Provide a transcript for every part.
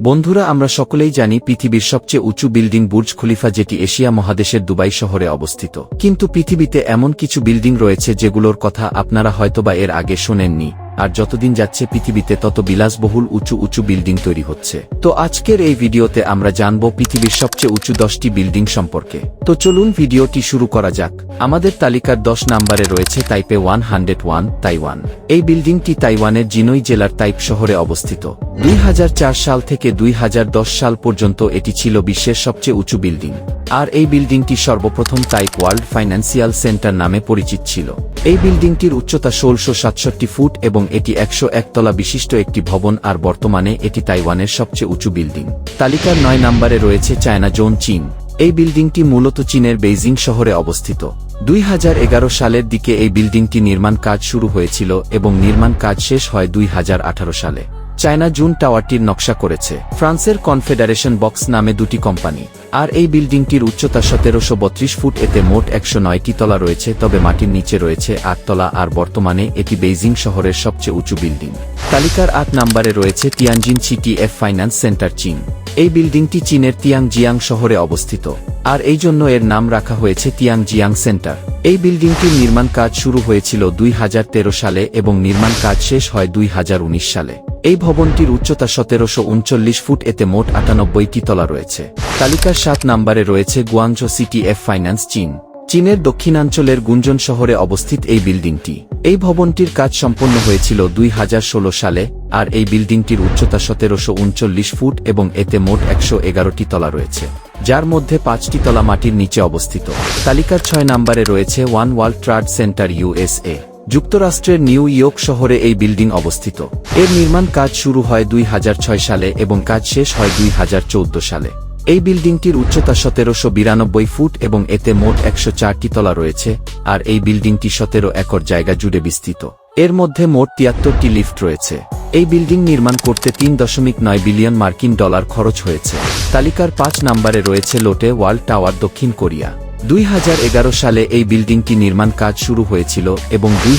বন্ধুরা, আমরা সকলেই জানি পৃথিবীর সবচেয়ে উঁচু বিল্ডিং বুর্জ খলিফা যেটি এশিয়া মহাদেশের দুবাই শহরে অবস্থিত। কিন্তু পৃথিবীতে এমন কিছু বিল্ডিং রয়েছে যেগুলোর কথা আপনারা হয়তোবা এর আগে শোনেননি। আর যতদিন যাচ্ছে পৃথিবীতে তত বিলাসবহুল উঁচু উঁচু বিল্ডিং তৈরি হচ্ছে। তো আজকের এই ভিডিওতে আমরা জানব পৃথিবীর সবচেয়ে উঁচু দশটি বিল্ডিং সম্পর্কে। তো চলুন ভিডিওটি শুরু করা যাক। আমাদের তালিকার দশ নম্বরে রয়েছে Taipei one hundred one, Taiwan. এই বিল্ডিংটি তাইওয়ানের জিনই জেলার তাইপ শহরে অবস্থিত। দুই হাজার চার সাল থেকে দুই হাজার দশ সাল পর্যন্ত এটি ছিল বিশ্বের সবচেয়ে উঁচু বিল্ডিং। আর এই বিল্ডিংটি সর্বপ্রথম তাইপ ওয়ার্ল্ড ফাইন্যান্সিয়াল সেন্টার নামে পরিচিত ছিল। এই বিল্ডিংটির উচ্চতা ষোলশো সাতষট্টি ফুট এবং এটি একশো একতলা বিশিষ্ট একটি ভবন আর বর্তমানে এটি তাইওয়ানের সবচেয়ে উঁচু বিল্ডিং। তালিকার নয় নম্বরে রয়েছে চায়না জোন চীন। এই বিল্ডিংটি মূলত চীনের বেইজিং শহরে অবস্থিত। দুই হাজার এগারো সালের দিকে এই বিল্ডিংটি নির্মাণ কাজ শুরু হয়েছিল এবং নির্মাণ কাজ শেষ হয় দুই হাজার আঠারো সালে। চায়না জুন টাওয়ারটির নকশা করেছে। ফ্রান্সের কনফেডারেশন বক্স নামে দুটি কোম্পানি। আর এই বিল্ডিংটির উচ্চতা সতেরোশো বত্রিশ ফুট, এতে মোট একশো নয়টি তলা রয়েছে, তবে মাটির নিচে রয়েছে আটতলা আর বর্তমানে এটি বেইজিং শহরের সবচেয়ে উঁচু বিল্ডিং। তালিকার আট নম্বরে রয়েছে Tianjin city F finance centre চীন। এই বিল্ডিংটি চীনের তিয়াং জিয়াং শহরে অবস্থিত। আর এই জন্য এর নাম রাখা হয়েছে তিয়াং জিয়াং সেন্টার। এই বিল্ডিংটির নির্মাণ কাজ শুরু হয়েছিল দুই হাজার তেরো সালে এবং নির্মাণ কাজ শেষ হয় দুই হাজার উনিশ সালে। এই ভবনটির উচ্চতা সতেরোশো উনচল্লিশ ফুট, এতে মোট আটানব্বইটি তলা রয়েছে। তালিকার সাত নম্বরে রয়েছে গুয়াংজো সিটি এফ ফাইন্যান্স চীন। চীনের দক্ষিণাঞ্চলের গুঞ্জন শহরে অবস্থিত এই বিল্ডিংটি। এই ভবনটির কাজ সম্পন্ন হয়েছিল দুই হাজার ষোলো সালে, আর এই বিল্ডিংটির উচ্চতা সতেরোশো উনচল্লিশ ফুট এবং এতে মোট একশো এগারোটি তলা রয়েছে, যার মধ্যে পাঁচটি তলা মাটির নিচে অবস্থিত। তালিকার ছয় নম্বরে রয়েছে one world trade centre USA যুক্তরাষ্ট্রের নিউ ইয়র্ক শহরে এই বিল্ডিং অবস্থিত। এর নির্মাণ কাজ শুরু হয় দুই হাজার ছয় সালে এবং কাজ শেষ হয় দুই হাজার চৌদ্দ সালে। এই বিল্ডিংটির উচ্চতা সতেরোশো বিরানব্বই ফুট এবং এতে মোট একশো চারটি তলা রয়েছে, আর এই বিল্ডিংটি সতেরো একর জায়গা জুড়ে বিস্তৃত। এর মধ্যে মোট তিয়াত্তরটি লিফট রয়েছে। এই বিল্ডিং নির্মাণ করতে তিন দশমিক নয় বিলিয়ন মার্কিন ডলার খরচ হয়েছে। তালিকার পাঁচ নম্বরে রয়েছে লোটে ওয়ার্ল্ড টাওয়ার দক্ষিণ কোরিয়া। দুই হাজার এগারো সালে এই বিল্ডিংটি নির্মাণ কাজ শুরু হয়েছিল এবং দুই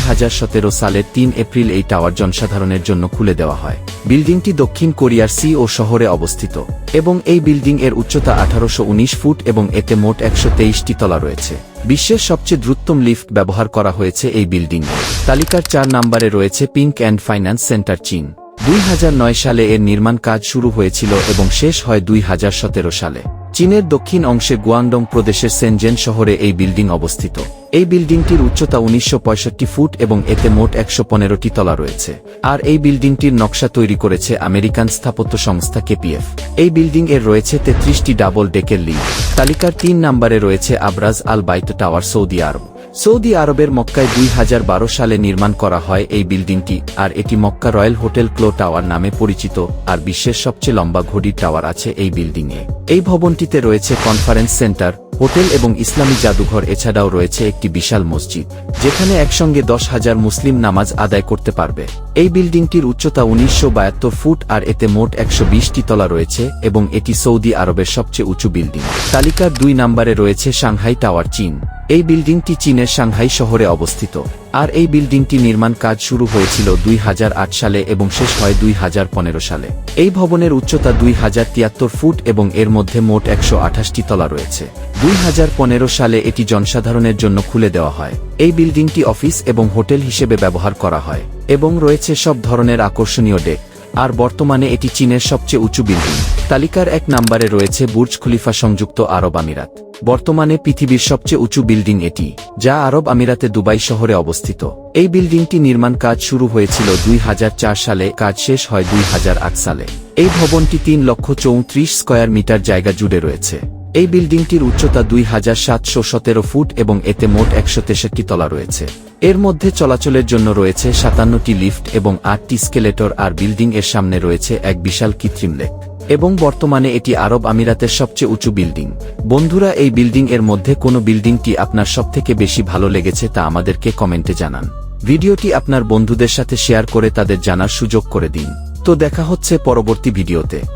সালের তিন এপ্রিল এই টাওয়ার জনসাধারণের জন্য খুলে দেওয়া হয়। বিল্ডিংটি দক্ষিণ কোরিয়ার সি ও শহরে অবস্থিত এবং এই বিল্ডিং এর উচ্চতা আঠারোশ উনিশ ফুট এবং এতে মোট একশো তেইশটি তলা রয়েছে। বিশ্বের সবচেয়ে দ্রুততম লিফট ব্যবহার করা হয়েছে এই বিল্ডিং তালিকার চার নম্বরে রয়েছে পিঙ্ক অ্যান্ড ফাইন্যান্স সেন্টার চীন। দুই হাজার নয় সালে এর নির্মাণ কাজ শুরু হয়েছিল এবং শেষ হয় দুই হাজার সতেরো সালে। চীনের দক্ষিণ অংশে গুয়াংডং প্রদেশের সেনজেন শহরে এই বিল্ডিং অবস্থিত। এই বিল্ডিংটির উচ্চতা উনিশশো পঁয়ষট্টি ফুট এবং এতে মোট একশো পনেরোটি তলা রয়েছে। আর এই বিল্ডিংটির নকশা তৈরি করেছে আমেরিকান স্থাপত্য সংস্থা কেপিএফ। এই বিল্ডিং এর রয়েছে তেত্রিশটি ডাবল ডেকের লিগ তালিকার তিন নম্বরে রয়েছে আবরাজ আল বাইত টাওয়ার সৌদি আরব। সৌদি আরবের মক্কায় দুই হাজার বারো সালে নির্মাণ করা হয় এই বিল্ডিংটি, আর এটি Mecca royal hotel clock tower নামে পরিচিত, আর বিশ্বের সবচেয়ে লম্বা ঘড়ির টাওয়ার আছে এই বিল্ডিংয়ে। এই ভবনটিতে রয়েছে কনফারেন্স সেন্টার, হোটেল এবং ইসলামী জাদুঘর, এছাড়াও রয়েছে একটি বিশাল মসজিদ, যেখানে একসঙ্গে দশ হাজার মুসলিম নামাজ আদায় করতে পারবে। এই বিল্ডিংটির উচ্চতা উনিশশো বাহাত্তর ফুট, আর এতে মোট একশো বিশটি তলা রয়েছে এবং এটি সৌদি আরবের সবচেয়ে উঁচু বিল্ডিং। তালিকার দুই নম্বরে রয়েছে সাংহাই টাওয়ার, চীন। এই বিল্ডিংটি চীনের সাংহাই শহরে অবস্থিত, আর এই বিল্ডিংটি নির্মাণ কাজ শুরু হয়েছিল দুই হাজার আট সালে এবং শেষ হয় দুই হাজার পনেরো সালে। এই ভবনের উচ্চতা দুই হাজার তিয়াত্তর ফুট এবং এর মধ্যে মোট একশো আঠাশটি তলা রয়েছে। দুই হাজার পনেরো সালে এটি জনসাধারণের জন্য খুলে দেওয়া হয়। এই বিল্ডিংটি অফিস এবং হোটেল হিসেবে ব্যবহার করা হয় এবং রয়েছে সব ধরনের আকর্ষণীয় ডেক, আর বর্তমানে এটি চীনের সবচেয়ে উঁচু বিল্ডিং। তালিকার এক নম্বরে রয়েছে বুর্জ খলিফা সংযুক্ত আরব আমিরাত। বর্তমানে পৃথিবীর সবচেয়ে উঁচু বিল্ডিং এটি, যা আরব আমিরাতে দুবাই শহরে অবস্থিত। এই বিল্ডিংটি নির্মাণ কাজ শুরু হয়েছিল দুই হাজার চার সালে, কাজ শেষ হয় দুই হাজার আট সালে। এই ভবনটি তিন লক্ষ চৌত্রিশ স্কয়ার মিটার জায়গা জুড়ে রয়েছে। এই বিল্ডিংটির উচ্চতা দুই হাজার সাতশো সতেরো ফুট এবং এতে মোট একশো তেষট্টি তলা রয়েছে। এর মধ্যে চলাচলের জন্য রয়েছে সাতান্নটি লিফট এবং আটটি স্কেলেটর আর বিল্ডিং এর সামনে রয়েছে এক বিশাল কৃত্রিম লেক। এবং বর্তমানে এটি আরব আমিরাতের সবচেয়ে উঁচু বিল্ডিং। বন্ধুরা, এই বিল্ডিং এর মধ্যে কোনো বিল্ডিংটি আপনার সবথেকে বেশি ভালো লেগেছে তা আমাদেরকে কমেন্টে জানান। ভিডিওটি আপনার বন্ধুদের সাথে শেয়ার করে তাদের জানার সুযোগ করে দিন। তো দেখা হচ্ছে পরবর্তী ভিডিওতে।